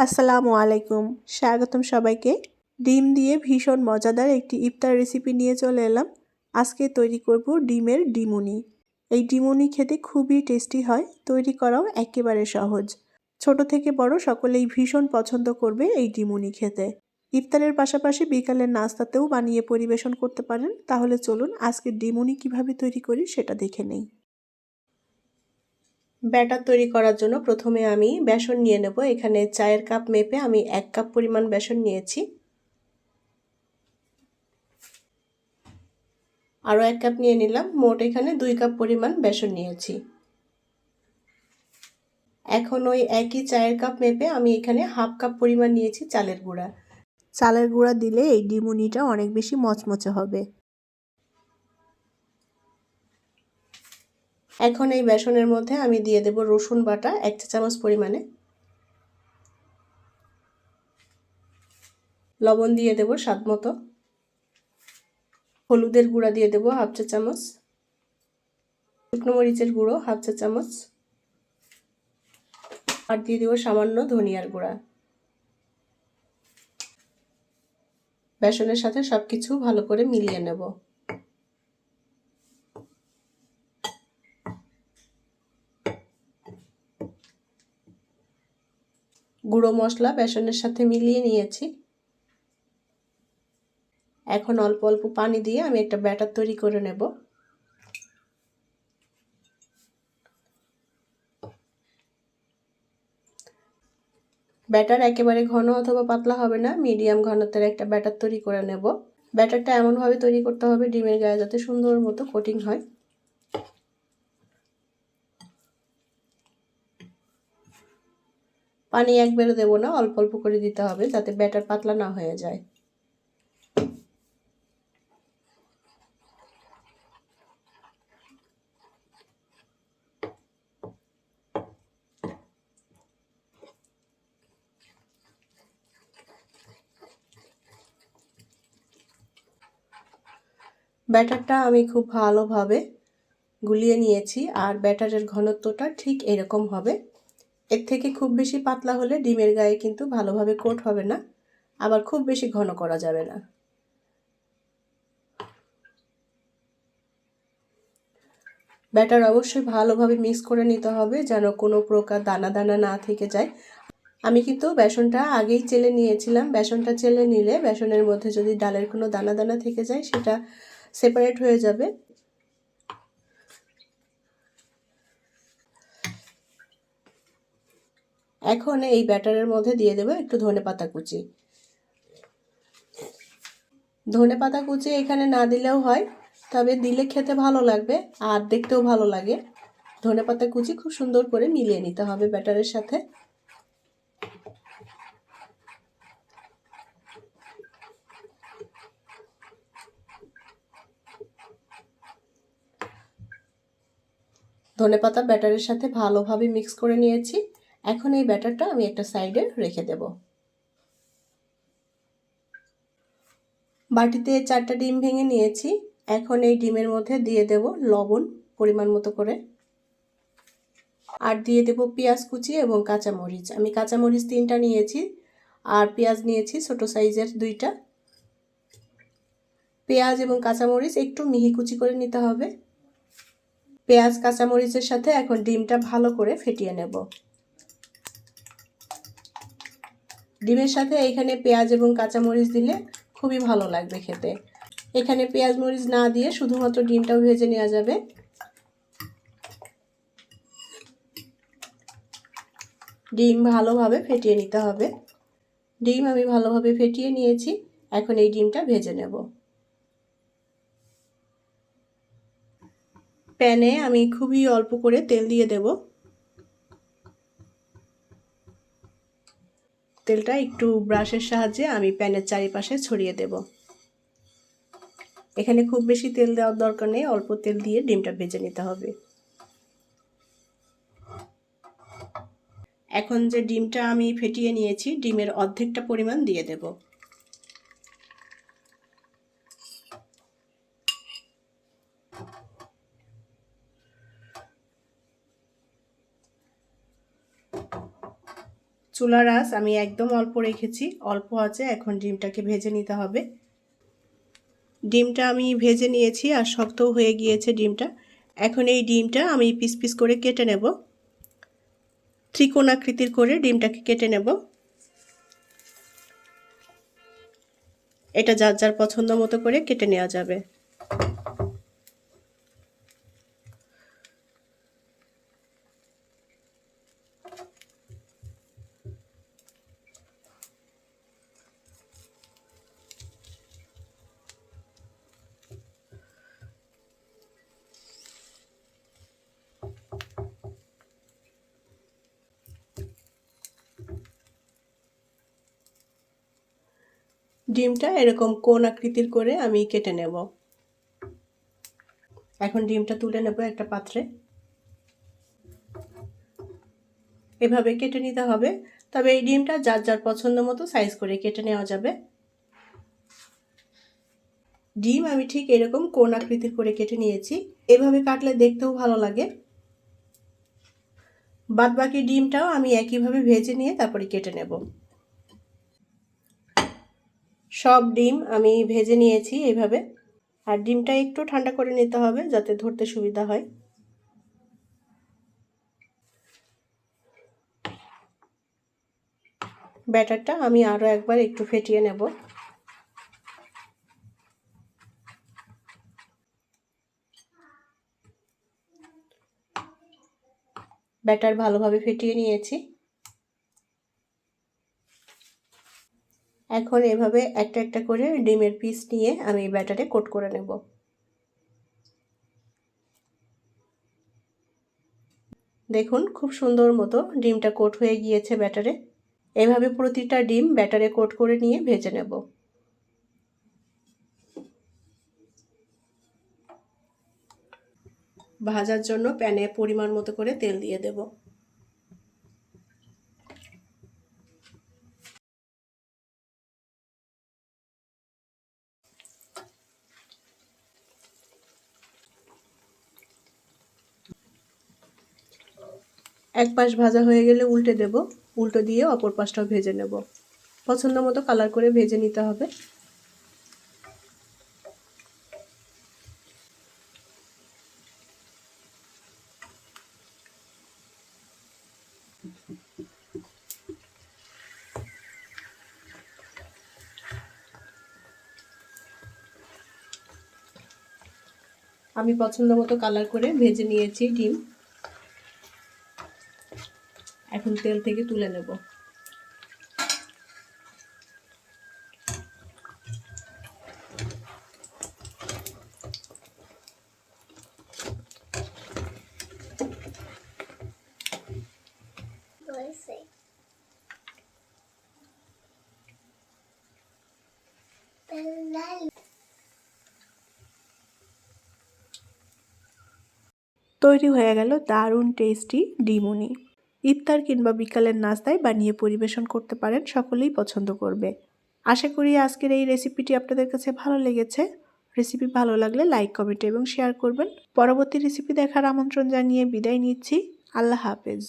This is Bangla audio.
আসসালামু আলাইকুম। স্বাগতম সবাইকে। ডিম দিয়ে ভীষণ মজাদার একটি ইফতার রেসিপি নিয়ে চলে এলাম। আজকে তৈরি করব ডিমের ডিমুনি। এই ডিমুনি খেতে খুবই টেস্টি হয়। তৈরি করাও একেবারে সহজ। ছোট থেকে বড় সকলেই ভীষণ পছন্দ করবে এই ডিমুনি খেতে। ইফতারের পাশাপাশি বিকালের নাস্তাতেও বানিয়ে পরিবেশন করতে পারেন। তাহলে চলুন আজকে ডিমুনি কীভাবে তৈরি করি সেটা দেখে নেই। ব্যাটার তৈরি করার জন্য প্রথমে আমি বেসন নিয়ে নেব। এখানে চায়ের কাপ মেপে আমি এক কাপ পরিমাণ বেসন নিয়েছি। আরও এক কাপ নিয়ে নিলাম। মোট এখানে দুই কাপ পরিমাণ বেসন নিয়েছি। এখন ওই একই চায়ের কাপ মেপে আমি এখানে হাফ কাপ পরিমাণ নিয়েছি চালের গুঁড়া। চালের গুঁড়া দিলে এই ডিমুনিটা অনেক বেশি মচমচে হবে। এখন এই বেসনের মধ্যে আমি দিয়ে দেব রসুন বাটা এক চা চামচ পরিমাণে। লবণ দিয়ে দেব স্বাদ মতো। হলুদের গুঁড়া দিয়ে দেব হাফ চা চামচ। শুকনো মরিচের গুঁড়ো হাফ চা চামচ। আর দিয়ে দেবো সামান্য ধনিয়ার গুঁড়া। বেসনের সাথে সব কিছু ভালো করে মিলিয়ে নেব। গুঁড়ো মশলা বেসনের সাথে মিলিয়ে নিয়েছি। এখন অল্প অল্প পানি দিয়ে আমি একটা ব্যাটার তৈরি করে নেব। ব্যাটার একেবারে ঘন অথবা পাতলা হবে না, মিডিয়াম ঘনত্বের একটা ব্যাটার তৈরি করে নেব। ব্যাটারটা এমনভাবে তৈরি করতে হবে ডিমের গায়ে যাতে সুন্দর মতো কোটিং হয়। পানি একবারে দেবো না, অল্প অল্প করে দিতে হবে যাতে ব্যাটার পাতলা না হয়ে যায়। ব্যাটারটা আমি খুব ভালোভাবে গুলিয়ে নিয়েছি, আর ব্যাটারের ঘনত্বটা ঠিক এরকম হবে। এর থেকে খুব বেশি পাতলা হলে ডিমের গায়ে কিন্তু ভালোভাবে কোট হবে না, আবার খুব বেশি ঘন করা যাবে না। ব্যাটার অবশ্যই ভালোভাবে মিক্স করে নিতে হবে যেন কোনো প্রকার দানা দানা না থেকে যায়। আমি কিন্তু বেসনটা আগেই চেলে নিয়েছিলাম। বেসনটা চেলে নিলে বেসনের মধ্যে যদি ডালের কোনো দানা দানা থেকে যায়, সেটা সেপারেট হয়ে যাবে। এখন এই ব্যাটারের মধ্যে দিয়ে দেবো একটু ধনে পাতা কুচি। ধনে পাতা কুচি এখানে না দিলেও হয়, তবে দিলে খেতে ভালো লাগবে আর দেখতেও ভালো লাগে। ধনে পাতা কুচি খুব সুন্দর করে মিলিয়ে নিতে হবে ব্যাটারের সাথে। ধনে পাতা ব্যাটারের সাথে ভালোভাবে মিক্স করে নিয়েছি। এখন এই ব্যাটারটা আমি একটা সাইডে রেখে দেব। বাটিতে চারটা ডিম ভেঙে নিয়েছি। এখন এই ডিমের মধ্যে দিয়ে দেব লবণ পরিমাণ মতো করে। আর দিয়ে দেব পেঁয়াজ কুচি এবং কাঁচামরিচ। আমি কাঁচামরিচ তিনটা নিয়েছি আর পেঁয়াজ নিয়েছি ছোটো সাইজের দুইটা। পেঁয়াজ এবং কাঁচামরিচ একটু মিহি কুচি করে নিতে হবে। পেঁয়াজ, কাঁচামরিচের সাথে এখন ডিমটা ভালো করে ফেটিয়ে নেব। ডিমের সাথে এখানে পেঁয়াজ এবং কাঁচামরিচ দিলে খুবই ভালো লাগবে খেতে। এখানে পেঁয়াজ মরিচ না দিয়ে শুধুমাত্র ডিমটাও ভেজে নেওয়া যাবে। ডিম ভালোভাবে ফেটিয়ে নিতে হবে। ডিম আমি ভালোভাবে ফেটিয়ে নিয়েছি, এখন এই ডিমটা ভেজে নেব। প্যানে আমি খুবই অল্প করে তেল দিয়ে দেব। তেলটা একটু ব্রাশের সাহায্যে আমি প্যানের চারিপাশে ছড়িয়ে দেব। এখানে খুব বেশি তেল দেওয়ার দরকার নেই, অল্প তেল দিয়ে ডিমটা ভেজে নিতে হবে। এখন যে ডিমটা আমি ফেটিয়ে নিয়েছি, ডিমের অর্ধেকটা পরিমাণ দিয়ে দেব। চুলার আঁচ আমি একদম অল্প রেখেছি। অল্প আছে, এখন ডিমটাকে ভেজে নিতে হবে। ডিমটা আমি ভেজে নিয়েছি আর শক্তও হয়ে গিয়েছে ডিমটা। এখন এই ডিমটা আমি পিস পিস করে কেটে নেব। ত্রিকোণাকৃতির করে ডিমটাকে কেটে নেব। এটা যার যার পছন্দ মতো করে কেটে নেওয়া যাবে। ডিমটা এরকম কোন আকৃতির করে আমি কেটে নেব। এখন ডিমটা তুলে নেব একটা পাত্রে। এভাবে কেটে নিতে হবে। তবে এই ডিমটা যার যার পছন্দ মতো সাইজ করে কেটে নেওয়া যাবে। ডিম আমি ঠিক এরকম কোন আকৃতির করে কেটে নিয়েছি। এভাবে কাটলে দেখতেও ভালো লাগে। বাদ বাকি ডিমটাও আমি একইভাবে ভেজে নিয়ে তারপরে কেটে নেব। সব ডিম আমি ভেজে নিয়েছি এইভাবে। আর ডিমটা একটু ঠান্ডা করে নিতে হবে যাতে ধরতে সুবিধা হয়। ব্যাটারটা আমি আরও একবার একটু ফেটিয়ে নেব। ব্যাটার ভালোভাবে ফেটিয়ে নিয়েছি। এখন এভাবে একটা একটা করে ডিমের পিস নিয়ে আমি ব্যাটারে কোট করে নেব। দেখুন, খুব সুন্দর মতো ডিমটা কোট হয়ে গিয়েছে ব্যাটারে এভাবে প্রতিটা ডিম ব্যাটারে কোট করে নিয়ে ভেজে নেব। ভাজার জন্য প্যানে পরিমাণ মতো করে তেল দিয়ে দেব। এক পাশ ভাজা হয়ে গেলে উল্টে দেব। উল্টো দিয়ে অপর পাশটাও ভেজে নেব। পছন্দ মতো কালার করে ভেজে নিতে হবে। আমি পছন্দ মতো কালার করে ভেজে নিয়েছি ডিম। এখন তেল থেকে তুলে নেব। তৈরি হয়ে গেল দারুণ টেস্টি ডিমুনি। ইফতার কিংবা বিকালের নাস্তায় বানিয়ে পরিবেশন করতে পারেন সকলেই পছন্দ করবে। আশা করি আজকের এই রেসিপিটি আপনাদের কাছে ভালো লেগেছে। রেসিপি ভালো লাগলে লাইক কমেন্ট এবং শেয়ার করবেন। পরবর্তী রেসিপি দেখার আমন্ত্রণ জানিয়ে বিদায় নিচ্ছি। আল্লাহ হাফেজ।